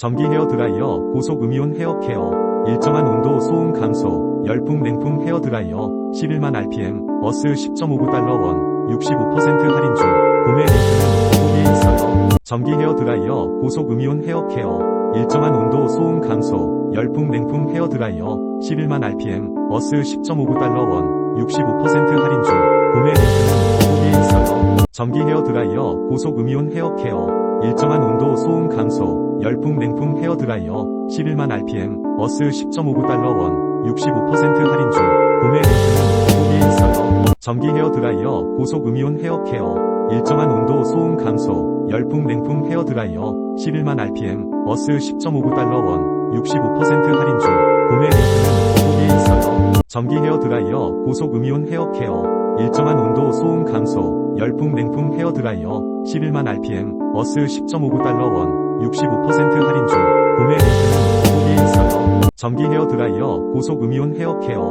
전기 헤어 드라이어, 고속 음이온 헤어 케어, 일정한 온도 소음 감소, 열풍 냉풍 헤어 드라이어, 11만 RPM, 어스 10.59달러 원, 65% 할인 중, 구매 링크는 더보기에 있어요. 전기 헤어 드라이어, 고속 음이온 헤어 케어, 일정한 온도 소음 감소, 열풍 냉풍 헤어 드라이어, 11만 RPM, 어스 10.59달러 원, 65% 할인 중, 구매 링크는 더보기에 있어요. 전기 헤어 드라이어, 고속 음이온 헤어 케어, 일정한 온도 소음 감소, 열풍 냉풍 헤어 드라이어, 11만 RPM, 어스 10.59달러 원, 65% 할인 중, 구매 링크는 더보기에 있어요. 전기 헤어 드라이어, 고속 음이온 헤어 케어, 일정한 온도 소음 감소, 열풍 냉풍 헤어 드라이어, 11만 RPM, 어스 10.59달러 원, 65% 할인 중, 구매 링크는 더보기에 있어요. 전기 헤어 드라이어, 고속 음이온 헤어 케어, 일정한 온도 소음 감소, 열풍 냉풍 헤어 드라이어, 11만 RPM, 어스 10.59달러 원, 65% 할인 중, 구매 링크는 더보기에 있어요. 전기 헤어 드라이어, 고속 음이온 헤어 케어,